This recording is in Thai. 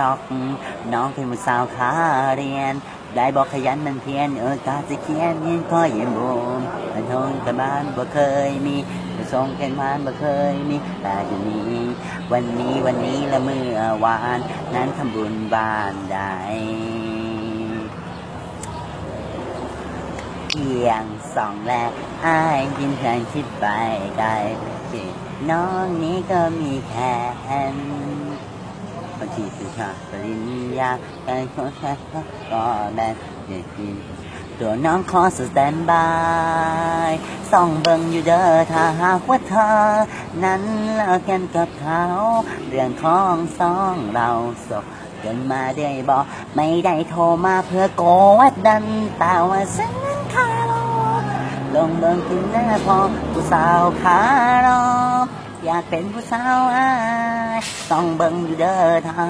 ดอกน้องเป็นผู้สาวขาเรียน ได้บอกขยันมันเพียรเออกาจะเขียนยินก็ยินบูมอันทงกันบ้านบ่เคยมีจะส่งแข่งมานบ่เคยมีแต่จะมีวันนี้วันนี้ละเมื่อวาน นั้นทำบุญบ้านใดเพียงสองแลกอ้ายยินแทนคิดไปไกลน้องนี้ก็มีแค่ ทีคือชาปริญญาการขอแค่ก็ได้เด็กยินตัวน้องขอสแตนบายส่องเบิ่งอยู่เด้อถ้าหากว่าเธอ นั้นเลิกกันกับเขา เรื่องของสองเราสบกันมาได้บอกไม่ได้โทรมาเพื่อโกดดันแต่ว่าฉันนั้นคารพลงเบิ่งกินหน้าพอผู้สาวคารพ อยากเป็นผู้สาวอายต้องเบิ่งอยู่เด้อถ้า